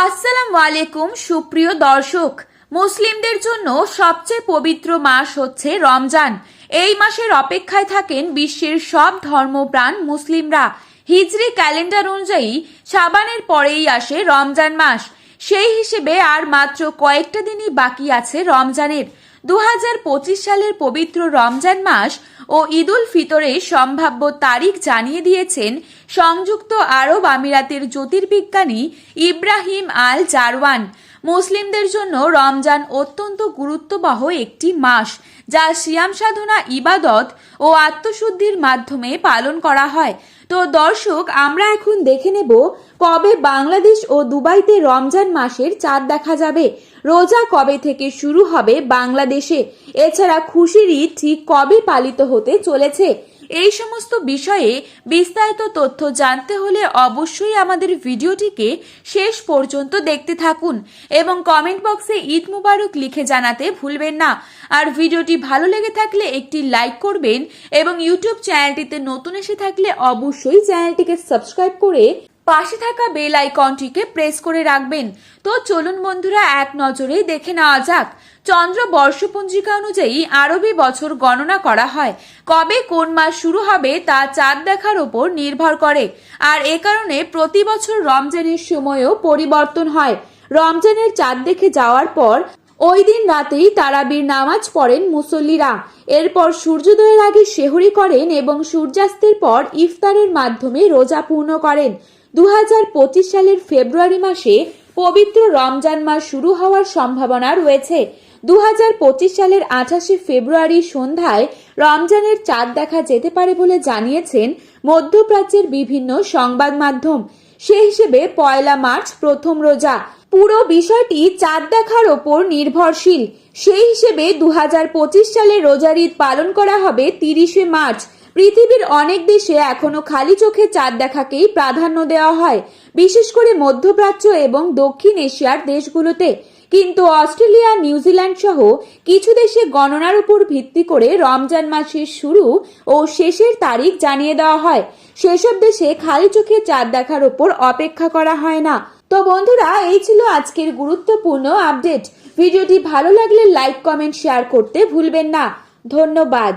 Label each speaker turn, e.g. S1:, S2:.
S1: আসসালামু আলাইকুম, সুপ্রিয় দর্শক। মুসলিমদের জন্য সবচেয়ে পবিত্র মাস হচ্ছে রমজান। এই মাসের অপেক্ষায় থাকেন বিশ্বের সব ধর্মপ্রাণ মুসলিমরা। হিজরি ক্যালেন্ডার অনুযায়ী সাবানের পরেই আসে রমজান মাস। সেই হিসেবে আর মাত্র কয়েকটা দিনই বাকি আছে রমজানের। দু হাজার পঁচিশ সালের পবিত্র রমজান মাস ও ঈদুল ফিতরের সম্ভাব্য তারিখ জানিয়ে দিয়েছেন সংযুক্ত আরব আমিরাতের জ্যোতির্বিজ্ঞানী ইব্রাহিম আল জারওয়ান, মুসলিমদের জন্য রমজান অত্যন্ত গুরুত্ববহ একটি মাস, যা সিয়াম সাধনা ইবাদত ও আত্মশুদ্ধির মাধ্যমে পালন করা হয়। তো দর্শক, আমরা এখন দেখে নেব কবে বাংলাদেশ ও দুবাইতে রমজান মাসের চাঁদ দেখা যাবে। রোজা কবে থেকে শুরু হবে বাংলাদেশে? এছাড়া খুশির ঈদ ঠিক কবে পালিত হতে চলেছে? এই সমস্ত বিষয়ে বিস্তারিত তথ্য জানতে হলে অবশ্যই আমাদের ভিডিওটিকে শেষ পর্যন্ত দেখতে থাকুন এবং কমেন্ট বক্সে ঈদ মুবারক লিখে জানাতে ভুলবেন না। আর ভিডিওটি ভালো লেগে থাকলে একটি লাইক করবেন এবং ইউটিউব চ্যানেলটিতে নতুন এসে থাকলে অবশ্যই চ্যানেলটিকে সাবস্ক্রাইব করে পাশে থাকা বেল আইকনটিকে প্রেস করে রাখবেন। তো চলুন বন্ধুরা, এক নজরেই দেখে নেওয়া যাক, চন্দ্র বর্ষপঞ্জিকা অনুযায়ী আরবি বছর গণনা করা হয়। কবে কোন মাস শুরু হবে তা চাঁদ দেখার ওপর নির্ভর করে। আর এ কারণে প্রতি বছর রমজানের সময়ও পরিবর্তন হয়। রমজানের চাঁদ দেখে যাওয়ার পর, ওই দিন রাতেই তারাবির নামাজ পড়েন মুসল্লিরা। এরপর সূর্যোদয়ের আগে শেহরি করেন এবং সূর্যাস্তের পর ইফতারের মাধ্যমে রোজা পূর্ণ করেন। দু হাজার পঁচিশ সালের ফেব্রুয়ারি মাসে পবিত্র রমজান মাস শুরু হওয়ার সম্ভাবনা রয়েছে। দু হাজার পঁচিশ সালের আঠাশে ফেব্রুয়ারি সন্ধ্যায় রমজানের চাঁদ দেখা যেতে পারে বলে জানিয়েছেন মধ্যপ্রাচ্যের বিভিন্ন সংবাদ মাধ্যম। সেই হিসেবে পয়লা মার্চ প্রথম রোজা। পুরো বিষয়টি চাঁদ দেখার ওপর নির্ভরশীল। সেই হিসেবে দু সালে রোজার ঈদ পালন করা হবে তিরিশে মার্চ। পৃথিবীর অনেক দেশে এখনও খালি চোখে চাঁদ দেখাকেই প্রাধান্য দেওয়া হয়। বিশেষ করে মধ্যপ্রাচ্য এবং দক্ষিণ এশিয়ার দেশগুলোতে। কিন্তু অস্ট্রেলিয়া, নিউজিল্যান্ড সহ কিছু দেশে গণনার উপর ভিত্তি করে রমজান মাসের শুরু ও শেষের তারিখ জানিয়ে দেওয়া হয়। সেসব দেশে খালি চোখে চাঁদ দেখার উপর অপেক্ষা করা হয় না। তো বন্ধুরা, এই ছিল আজকের গুরুত্বপূর্ণ আপডেট। ভিডিওটি ভালো লাগলে লাইক, কমেন্ট, শেয়ার করতে ভুলবেন না। ধন্যবাদ।